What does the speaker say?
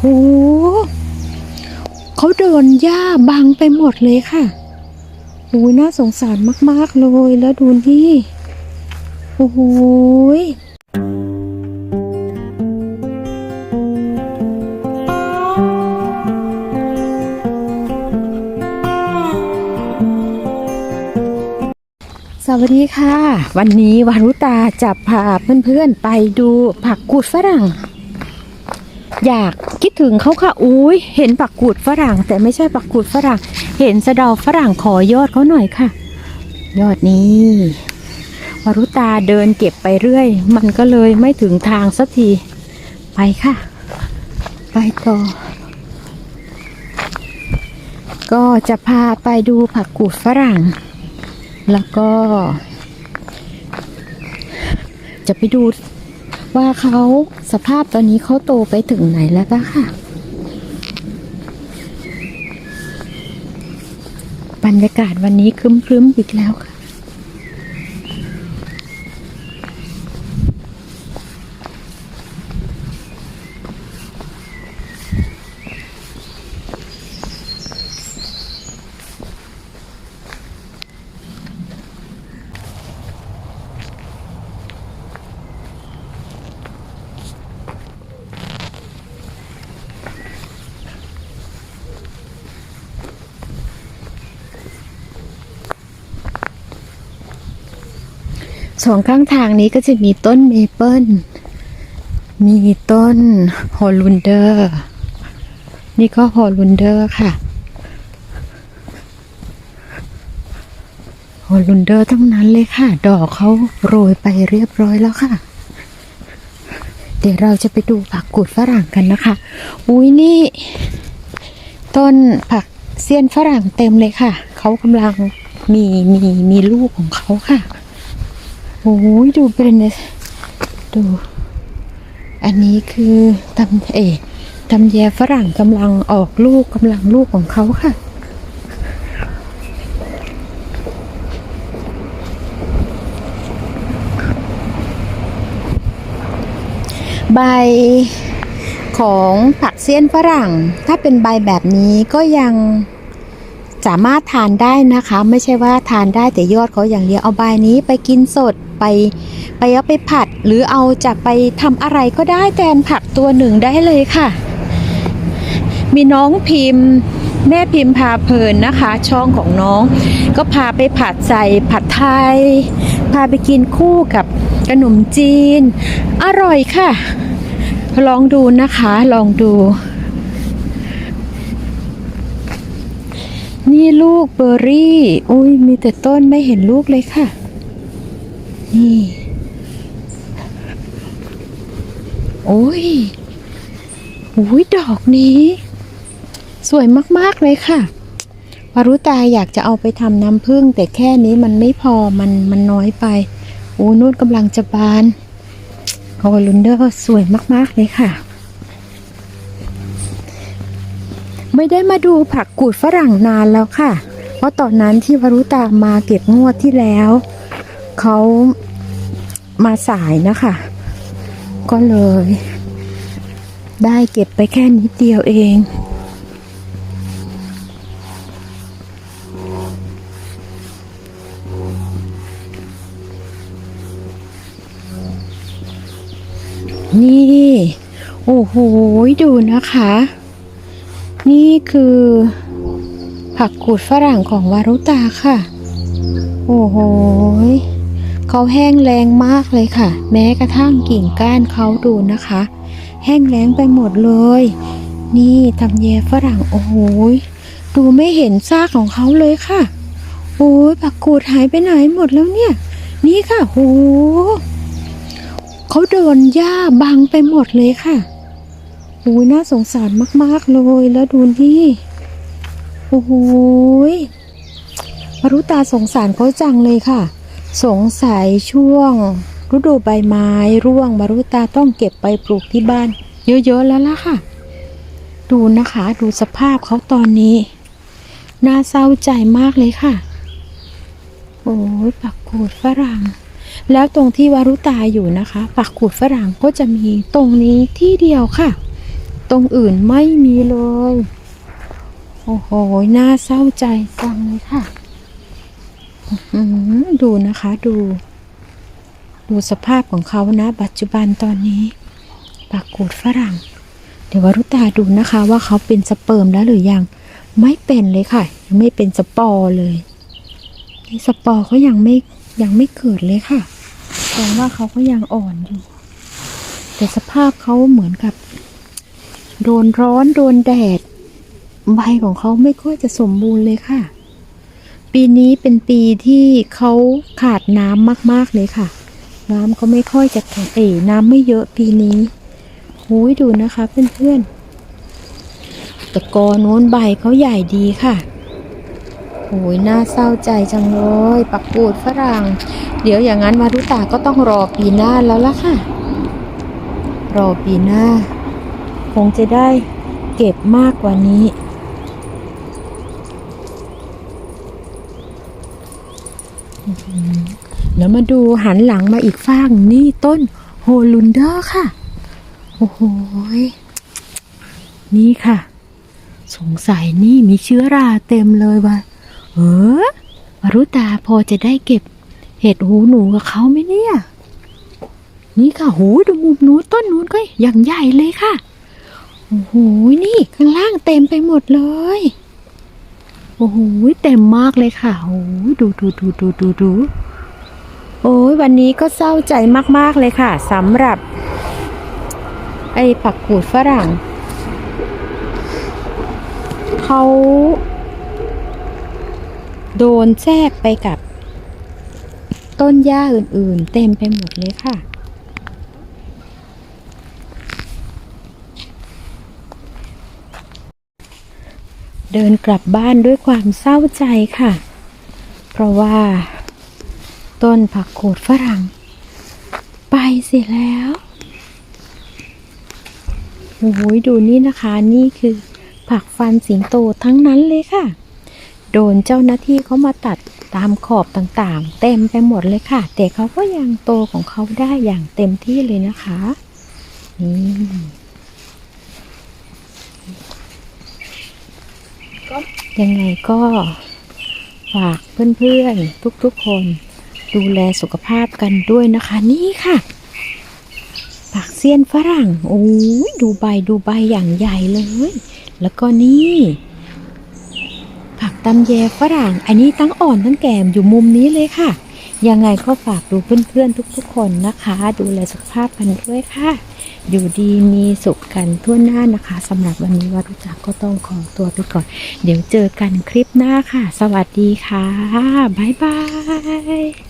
โอ้เขาโดนหญ้าบังไปหมดเลยค่ะโอ้ยน่าสงสารมาก ๆ เลยแล้วดูนี่โอ้โหสวัสดีค่ะ วันนี้วารุตาจะพาเพื่อน ๆ ไปดูผักกูดฝรั่ง อยากคิดถึงเขาค่ะ อุ้ยเห็นผักกูดฝรั่ง แต่ไม่ใช่ผักกูดฝรั่ง เห็นสะดาฝรั่งขอยอดเขาหน่อยค่ะ ยอดนี้วารุตาเดินเก็บไปเรื่อย มันก็เลยไม่ถึงทางสักที ไปค่ะ ไปต่อ ก็จะพาไปดูผักกูดฝรั่ง แล้วก็ จะไปดูว่าเขา สภาพตอนนี้เขาโตไปถึงไหนแล้วก็ค่ะ บรรยากาศวันนี้ครึ้มๆอีกแล้วค่ะ สองข้างทางนี้ก็จะมีต้นเมเปิลมีต้นฮอลลุนเดอร์ นี่ก็ฮอลลุนเดอร์ค่ะฮอลลุนเดอร์ทั้งนั้นเลยค่ะ ดอกเขาโรยไปเรียบร้อยแล้วค่ะ เดี๋ยวเราจะไปดูผักกูดฝรั่งกันนะคะ อุ้ยนี่ ต้นผักเซียนฝรั่งเต็มเลยค่ะ เขากำลังมีมีมีลูกของเขาค่ะ โอ้ยดูเป็นดู อันนี้คือตำเอตำแยฝรั่งกำลังออกลูกกำลังลูกของเขาค่ะใบของผักเสี้ยนฝรั่ง ถ้าเป็นใบแบบนี้ก็ยังสามารถทานได้นะคะ ไม่ใช่ว่าทานได้แต่ยอดเขาอย่างเดียวเอาใบนี้ไปกินสด ไป ไปเอาไปผัดหรือเอาจะไปทำอะไรก็ได้แทนผักตัวหนึ่งได้เลยค่ะ มีน้องพิมพ์แม่พิมพ์พาเพลินนะคะ ช่องของน้อง ก็พาไปผัดใส่ผัดไทย พาไปกินคู่กับขนมจีน อร่อยค่ะ ลองดูนะคะ ลองดู นี่ลูกเบอร์รี่ อุ้ยมีแต่ต้นไม่เห็นลูกเลยค่ะ นี่ โอ้ยอุ้ยดอกนี้ สวยมาก ๆ เลยค่ะวารุตาอยากจะเอาไปทำน้ำผึ้งแต่แค่นี้มันไม่พอมันมันน้อยไปโอ้นู่นกำลังจะบานโอ้ลุนเดอร์สวยมาก ๆ เลยค่ะ ไม่ได้มาดูผักกูดฝรั่งนานแล้วค่ะ เพราะตอนนั้นที่วารุตามาเก็บงวดที่แล้ว เขามาสายนะคะ ก็เลย ได้เก็บไปแค่นิดเดียวเองนี่ โอ้โห ดูนะคะ นี่คือ ผักกูดฝรั่งของวารุตาค่ะ โอ้โห เขาแห้งแรงมากเลยค่ะ แม้กระทั่งกิ่งก้านเขาดูนะคะ แห้งแล้งไปหมดเลย นี่ทำแยฝรั่งโอ้โหดูไม่เห็นซากของเขาเลยค่ะ โอ้ยผักกูดหายไปไหนหมดแล้วเนี่ย นี่ค่ะโหเขาโดนหญ้าบังไปหมดเลยค่ะโอ้ยน่าสงสารมากๆเลยแล้วดูนี่โอ้โหยมารุตาสงสารเขาจังเลยค่ะ สงสัยช่วง ฤดูใบไม้ร่วงมารุตาต้องเก็บไปปลูกที่บ้าน เยอะๆแล้วล่ะค่ะ ดูนะคะดูสภาพเขาตอนนี้ น่าเศร้าใจมากเลยค่ะ โอ้ยปักกูดฝรั่ง แล้วตรงที่วารุตาอยู่นะคะ ปักกูดฝรั่งก็จะมีตรงนี้ที่เดียวค่ะ ตรงอื่นไม่มีเลย โอ้โห น่าเศร้าใจจังเลยค่ะ ดูนะคะดู ดูสภาพของเขานะ ปัจจุบันตอนนี้ปากกูดฝรั่ง เดี๋ยววรุตาดูนะคะว่าเขาเป็นสเปิร์มแล้วหรือยัง ไม่เป็นเลยค่ะ ยังไม่เป็นสปอร์เลยสปอร์เขายังไม่ยังไม่เกิดเลยค่ะแสดงว่าเขาก็ยังอ่อนอยู่ แต่สภาพเขาเหมือนกับ โดนร้อนโดนแดด ใบของเขาไม่ค่อยจะสมบูรณ์เลยค่ะ ปีนี้เป็นปีที่เขาขาดน้ำมากๆเลยค่ะ น้ำเขาไม่ค่อยจะแข็งเอ๋น้ำไม่เยอะปีนี้หูยดูนะคะเพื่อนๆแต่กอโน้นใบเขาใหญ่ดีค่ะโอ้ยน่าเศร้าใจจังเลยปักปูดฝรั่ง เดี๋ยวอย่างนั้นมารุตาก็ต้องรอปีหน้าแล้วล่ะค่ะ รอปีหน้า คงจะได้เก็บมากกว่านี้ แล้วมาดูหันหลังมาอีกฟางนี่ต้นโฮลุนเดอร์ค่ะ โอ้โหยนี่ค่ะ สงสัยนี่มีเชื้อราเต็มเลยว่ะเออวรุตาพอจะได้เก็บ เห็ดหูหนูกับเขาไหมเนี่ย นี่ค่ะหูดูมุมนู้นต้นนู้นก็อย่างใหญ่เลยค่ะ โอ้โหนี่ข้างล่างเต็มไปหมดเลย โอ้โหเต็มมากเลยค่ะโอ้โหดูดูดูดูดูดูโอ้ยวันนี้ก็เศร้าใจมาก ๆ เลยค่ะสำหรับ ไอ้ผักกูดฝรั่งเขาโดนแทรกไปกับต้นหญ้าอื่น ๆ เต็มไปหมดเลยค่ะ เดินกลับบ้านด้วยความเศร้าใจค่ะ เพราะว่า ต้นผักโขดฝรั่ง ไปเสียแล้วโอ้โหดูนี่นะคะ นี่คือผักฟันสิงโตทั้งนั้นเลยค่ะ โดนเจ้าหน้าที่เขามาตัดตามขอบต่างๆ เต็มไปหมดเลยค่ะ แต่เขาก็ยังโตของเขาได้อย่างเต็มที่เลยนะคะ นี่ ยังไงก็ฝากเพื่อนๆ ทุกๆ คนดูแลสุขภาพกันด้วยนะคะ นี่ค่ะผักเสี้ยนฝรั่งโอ้ยดูใบดูใบอย่างใหญ่เลย แล้วก็นี่ผักตำแยฝรั่ง อันนี้ทั้งอ่อนทั้งแก่มอยู่มุมนี้เลยค่ะ ยังไงก็ฝากดูเพื่อนๆทุกๆ คนนะคะ ดูแลสุขภาพกันด้วยค่ะ อยู่ดีมีสุขกันทั่วหน้านะคะสำหรับวันนี้วัรุจักก็ต้องขอตัวไปก่อน เดี๋ยวเจอกันคลิปหน้าค่ะ สวัสดีค่ะ บ๊ายบาย